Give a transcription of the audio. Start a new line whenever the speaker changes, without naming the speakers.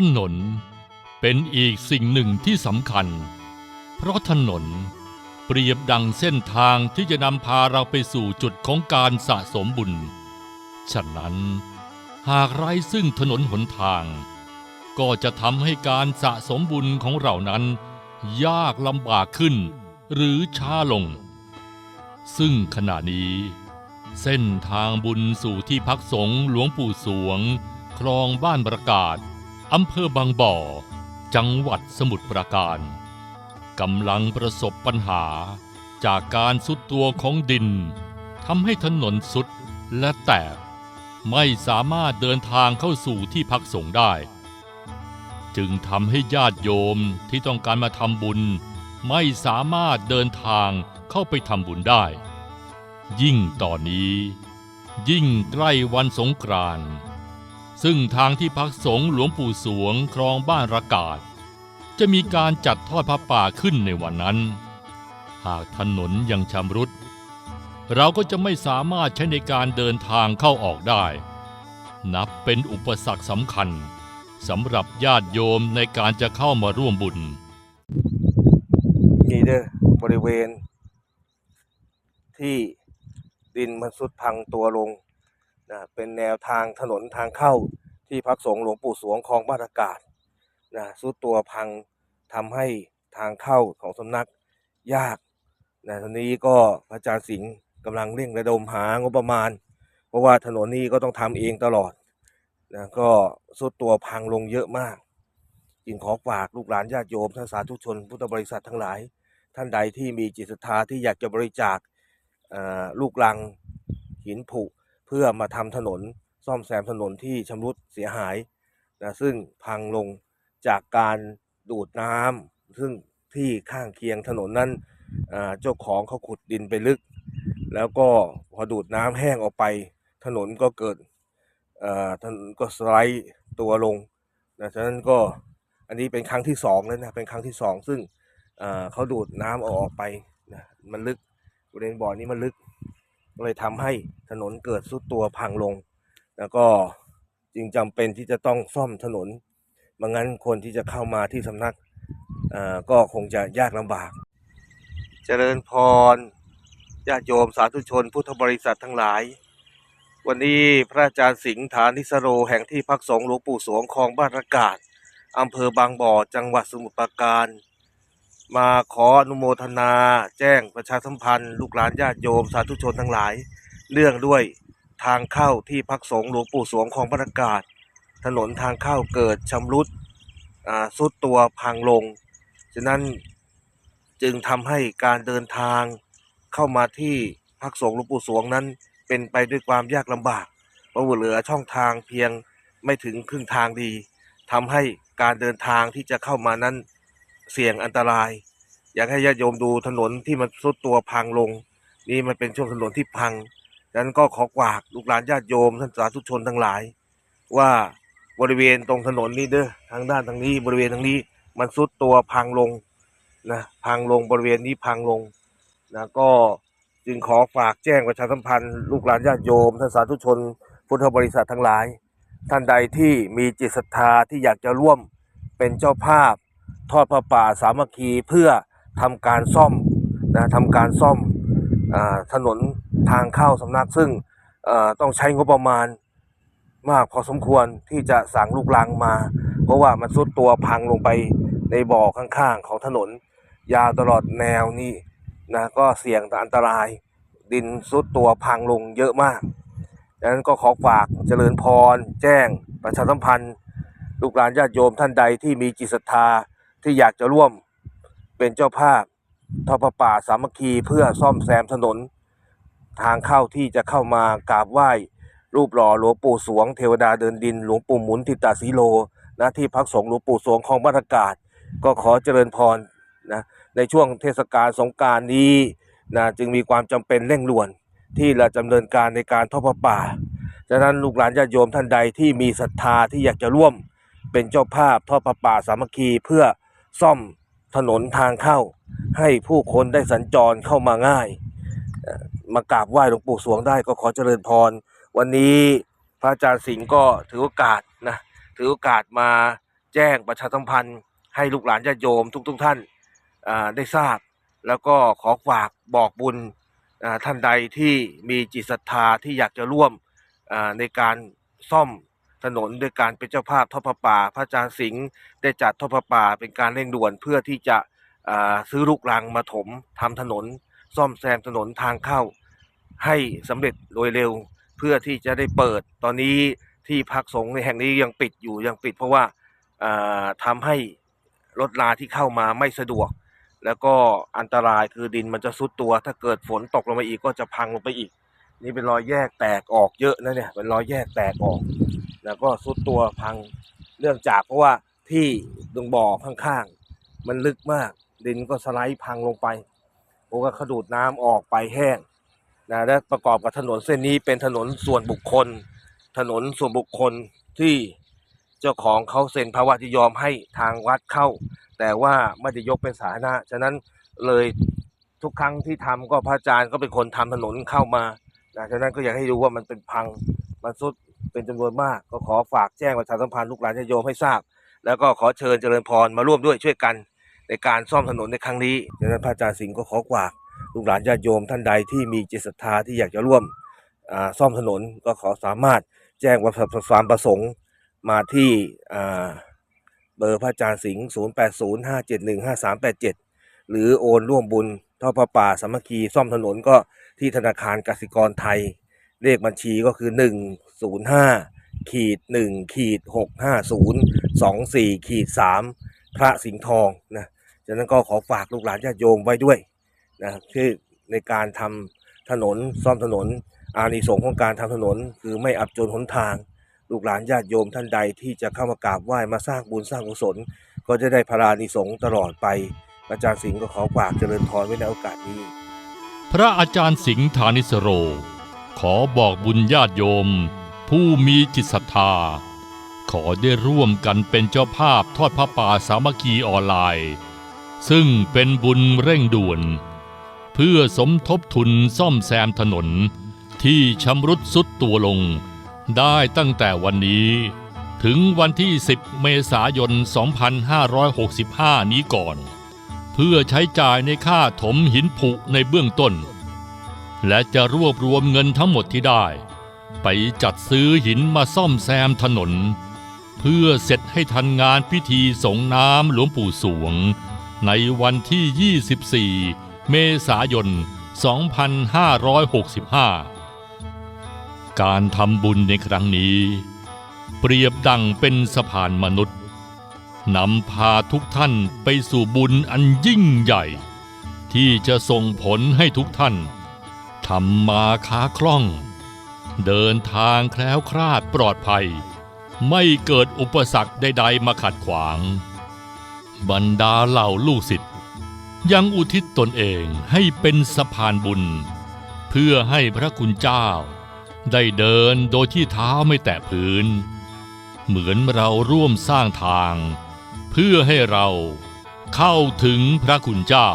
ถนนเป็นอีกสิ่งหนึ่งที่สำคัญ เพราะถนนเปรียบดังเส้นทางที่จะนำพาเราไปสู่จุดของการสะสมบุญ ฉะนั้น หากไร้ซึ่งถนนหนทาง ก็จะทำให้การสะสมบุญของเรานั้น ยากลำบากขึ้น หรือช้าลง ซึ่งขณะนี้ เส้นทางบุญสู่ที่พักสงฆ์หลวงปู่สวง คลองบ้านประกาศ อำเภอบางบ่อ จังหวัดสมุทรปราการกำลังประสบปัญหาจากการสุดตัวของดินทำให้ถนนสุดและแตก ไม่สามารถเดินทางเข้าสู่ที่พักสงฆ์ได้ จึงทำให้ญาติโยมที่ต้องการมาทำบุญ ไม่สามารถเดินทางเข้าไปทำบุญได้ ยิ่งตอนนี้ ยิ่งใกล้วันสงกรานต์ ซึ่งทางที่พักสงฆ์หลวงปู่สวงคลองบ้านระกาศ จะมีการจัดทอดพระป่าขึ้นในวันนั้น หากถนนยังชำรุด เราก็จะไม่สามารถใช้ในการเดินทางเข้าออกได้ นับเป็นอุปสรรคสำคัญสำหรับญาติโยมในการจะเข้ามาร่วมบุญ
นี่เด้อบริเวณ ที่ดินมันสุดพังตัวลง นะเป็นแนวทางถนนทางเข้าที่พักสงฆ์หลวงปู่สวงคลองบ้านอากาศนะสุดตัวพังทำให้ทางเข้าของสำนักยากนะตอนนี้ก็พระอาจารย์สิงห์กำลังเร่งระดมหางบประมาณ เพราะว่าถนนนี้ก็ต้องทำเองตลอดนะก็สุดตัวพังลงเยอะมากจึงขอฝากลูกหลานญาติโยมท่านสาธุชน พุทธบริษัททั้งหลาย ท่านใดที่มีจิตศรัทธาที่อยากจะบริจาคลูกลังหินผุ เพื่อมาทำถนนซ่อมแซมถนนที่ชำรุดเสียหายนะซึ่งพังลงจากการดูดน้ำซึ่งที่ข้างเคียงถนนนั้นเจ้าของเขาขุดดินไปลึก แล้วก็พอดูดน้ำแห้งออกไป ถนนก็เกิดถนนก็สไลด์ตัวลงนะฉะนั้นก็อันนี้เป็นครั้งที่สองแล้วนะเป็นครั้งที่สองซึ่งเขาดูดน้ำอาออกไปนะมันลึกบริเวณบ่อนี้มันลึก เลยทำให้ถนนเกิดสุดตัวพังลง แล้วก็จึงจำเป็นที่จะต้องซ่อมถนนไมางั้นคนที่จะเข้ามาที่สำนักอ่าก็คงจะยากลำบาก เจริญพรญาติโยมสาธุชน พุทธบริษัททั้งหลาย วันนี้พระอาจารย์สิงห์ฐานิสโรแห่งที่พักสงฆ์หลวงปู่สวงคลองบ้านระกาศอำเภอบางบ่อจังหวัดสมุทรปราการ มาขออนุโมทนา แจ้งประชาสัมพันธ์ ลูกหลานญาติโยมสาธุชนทั้งหลาย เรื่องด้วยทางเข้าที่พักสงฆ์หลวงปู่สวงของบรรยากาศ ถนนทางเข้าเกิดชำรุดอ่าสุดตัวพังลง ฉะนั้นจึงทำให้การเดินทางเข้ามาที่พักสงฆ์หลวงปู่สวงนั้น เป็นไปด้วยความยากลำบากเพราะว่าเหลือช่องทางเพียงไม่ถึงครึ่งทางดีทำให้การเดินทางที่จะเข้ามานั้น เสี่ยงอันตราย อยากให้ญาติโยมดูถนนที่มันทรุดตัวพังลง นี่มันเป็นช่วงถนนที่พังดังนั้นก็ขอกวากลูกหลานญาติโยมท่านสาธุชนทั้งหลาย ว่าบริเวณตรงถนนนี้เด้อทางด้านทางนี้ บริเวณทางนี้มันทรุดตัวพังลงนะพังลงบริเวณนี้พังลงนะก็จึงขอฝากแจ้งประชาสัมพันธ์ลูกหลานญาติโยมท่านสาธุชน พุทธบริษัททั้งหลาย ท่านใดที่มีจิตศรัทธาที่อยากจะร่วมเป็นเจ้าภาพ ทอดพระป่าสามัคคีเพื่อทำการซ่อมนะทำการซ่อมอถนนทางเข้าสำนักซึ่งต้องใช้งบประมาณมากพอสมควรที่จะสั่งลูกลังมา เพราะว่ามันซุดตัวพังลงไปในบ่อข้างๆของถนน ยาวตลอดแนวนี้นะก็เสี่ยงต่ออันตราย ดินซุดตัวพังลงเยอะมากดังนั้นก็ขอฝากเจริญพร แจ้ง ประชาสัมพันธ์ ลูกหลานญาติโยมท่านใดที่มีจิตศรัทธา ที่อยากจะร่วมเป็นเจ้าภาพทอดพระป่าสามัคคีเพื่อซ่อมแซมถนน ทางเข้าที่จะเข้ามากราบไหว้ รูปหล่อหลวงปู่สวง เทวดาเดินดิน หลวงปู่หมุนทิตาสีโลนะที่พักสงฆ์หลวงปู่สวงของบรรยากาศ ก็ขอเจริญพรนะในช่วงเทศกาลสงการนี้นะจึงมีความจำเป็นเร่งด่วน ที่เราดำเนินการในการทอดพระป่าฉะนั้นลูกหลานญาติโยมท่านใดที่มีศรัทธาที่อยากจะร่วมเป็นเจ้าภาพทอดพระป่าสามัคคีเพื่อ ซ่อมถนนทางเข้า ให้ผู้คนได้สัญจรเข้ามาง่าย มากราบไหว้หลวงปู่สวงได้ก็ขอเจริญพร วันนี้พระอาจารย์สิงห์ก็ถือโอกาสนะถือโอกาสมาแจ้งประชาสัมพันธ์ ให้ลูกหลานญาติโยมทุกๆทท่านได้ทราบ แล้วก็ขอฝากบอกบุญท่านใดที่มีจิตศรัทธาที่อยากจะร่วมในการซ่อม ถนนด้วยการเป็นเจ้าภาพทอดพระป่า พระอาจารย์สิงห์ได้จัดทอดพระป่าเป็นการเร่งด่วนเพื่อที่จะซื้อลูกรังมาถมทำถนน ซ่อมแซมถนนทางเข้า ให้สำเร็จโดยเร็ว เพื่อที่จะได้เปิดตอนนี้ที่พักสงฆ์ในแห่งนี้ยังปิดอยู่ยังปิด เพราะว่าอ่าทำให้รถลาที่เข้ามาไม่สะดวก แล้วก็อันตรายคือดินมันจะซุดตัว ถ้าเกิดฝนตกลงมาอีกก็จะพังลงไปอีก นี่เป็นรอยแยกแตกออกเยอะนะเนี่ยเป็นรอยแยกแตกออก แล้วก็ซุดตัวพังเนื่องจากเพราะว่าที่ตรงบ่อข้างๆมันลึกมาก ดินก็สไลด์พังลงไปเพราะว่าเขดูดน้ำออกไปแห้งนะและประกอบกับถนนเส้นนี้เป็นถนนส่วนบุคคล ถนนส่วนบุคคลที่เจ้าของเขาเซ็นภาวะที่ยอมให้ทางวัดเข้า แต่ว่าไม่ได้ยกเป็นสาธารณะฉะนั้นเลยทุกครั้งที่ทำก็พระอาจารย์ก็เป็นคนทำถนนเข้ามานะฉะนั้นก็อยากให้ดูว่ามันเป็นพังมันสุด เป็นจำนวนมาก ก็ขอฝากแจ้งประชาสัมพันธ์ลูกหลานญาติโยมให้ทราบ แล้วก็ขอเชิญเจริญพรมาร่วมด้วยช่วยกันในการซ่อมถนนในครั้งนี้ดังนั้นพระอาจารย์สิงห์ก็ขอฝากลูกหลานญาติโยมท่านใดที่มีจิตศรัทธาที่อยากจะร่วมอ่าซ่อมถนนก็ขอสามารถแจ้งว่าความประสงค์มาที่อ่าเบอร์พระอาจารย์สิงห์0 8 0 5 7 1 5 3 8 7 หรือโอนร่วมบุญท่อพระป่าสามัคคีซ่อมถนนก็ที่ธนาคารกสิกรไทย เลขบัญชีก็คือ 1 0 5ขีด1ขีด6 5 0 2 4ขีด3พระสิงห์ทองนะฉะนั้นก็ขอฝากลูกหลานญาติโยมไว้ด้วยนะที่ในการทำถนนซ่อมถนน อานิสงส์ของการทำถนน คือไม่อับจนหนทางลูกหลานญาติโยมท่านใดที่จะเข้ามากราบไหว้มาสร้างบุญสร้างกุศล ก็จะได้พระรานิสงส์ตลอดไป อาจารย์สิงห์ก็ขอฝากเจริญพรไว้ในโอกาสนี้
พระอาจารย์สิงห์ฐานิสโร ขอบอกบุญญาติโยม ผู้มีจิตศรัทธา ขอได้ร่วมกันเป็นเจ้าภาพทอดพระป่าสามัคคีออนไลน์ ซึ่งเป็นบุญเร่งด่วน เพื่อสมทบทุนซ่อมแซมถนนที่ชำรุดสุดตัวลง ได้ตั้งแต่วันนี้ ถึงวันที่ 10 เมษายน 2565 นี้ก่อน เพื่อใช้จ่ายในค่าถมหินผุในเบื้องต้น และจะรวบรวมเงินทั้งหมดที่ได้ ไปจัดซื้อหินมาซ่อมแซมถนน เพื่อเสร็จให้ทันงานพิธีสงน้ำหลวงปู่สวง ในวันที่ 24 เมษายน 2565 การทำบุญในครั้งนี้ เปรียบดังเป็นสะพานมนุษย์นำพาทุกท่านไปสู่บุญอันยิ่งใหญ่ ที่จะส่งผลให้ทุกท่าน ทำมาค้าคล่อง เดินทางแคล้วคลาดปลอดภัย ไม่เกิดอุปสรรคใดๆมาขัดขวาง บรรดาเหล่าลูกศิษย์ยังอุทิศตนเองให้เป็นสะพานบุญ เพื่อให้พระคุณเจ้า ได้เดินโดยที่เท้าไม่แตะพื้น เหมือนเราร่วมสร้างทาง เพื่อให้เราเข้าถึงพระคุณเจ้า